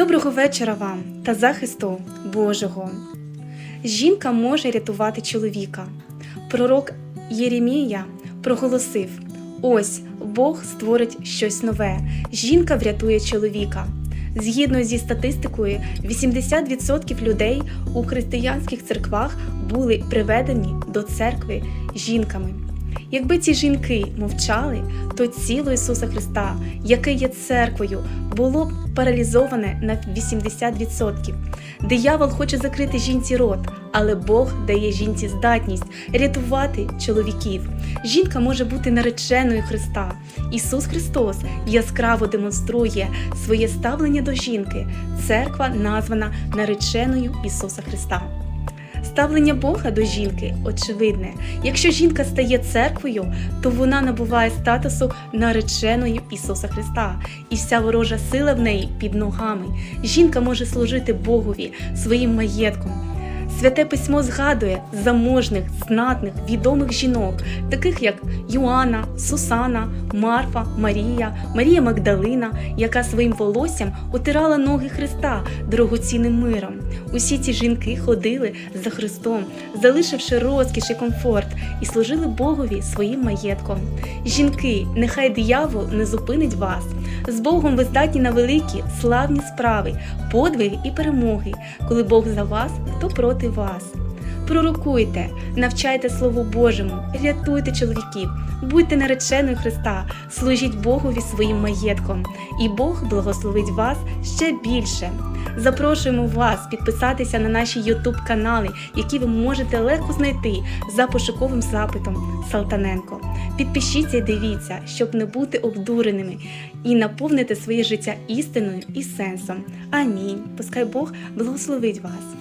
Доброго вечора вам та захисту Божого. Жінка може рятувати чоловіка. Пророк Єремія проголосив: Ось Бог створить щось нове. Жінка врятує чоловіка. Згідно зі статистикою, 80% людей у християнських церквах були приведені до церкви жінками. Якби ці жінки мовчали, то тіло Ісуса Христа, яке є церквою, було б паралізоване на 80%. Диявол хоче закрити жінці рот, але Бог дає жінці здатність рятувати чоловіків. Жінка може бути нареченою Христа. Ісус Христос яскраво демонструє своє ставлення до жінки. Церква названа нареченою Ісуса Христа. Ставлення Бога до жінки очевидне. Якщо жінка стає церквою, то вона набуває статусу нареченої Ісуса Христа, і вся ворожа сила в неї під ногами. Жінка може служити Богові своїм маєтком. Святе письмо згадує заможних, знатних, відомих жінок, таких як Йоанна, Сусана, Марфа, Марія, Марія Магдалина, яка своїм волоссям отирала ноги Христа дорогоцінним миром. Усі ці жінки ходили за Христом, залишивши розкіш і комфорт, і служили Богові своїм маєтком. Жінки, нехай диявол не зупинить вас. З Богом ви здатні на великі, славні справи, подвиги і перемоги, коли Бог за вас, то проти вас. Пророкуйте, навчайте Слову Божому, рятуйте чоловіків, будьте нареченою Христа, служіть Богові своїм маєтком, і Бог благословить вас ще більше. Запрошуємо вас підписатися на наші YouTube канали, які ви можете легко знайти за пошуковим запитом Салтаненко. Підпишіться і дивіться, щоб не бути обдуреними і наповнити своє життя істиною і сенсом. Амінь. Пускай Бог благословить вас.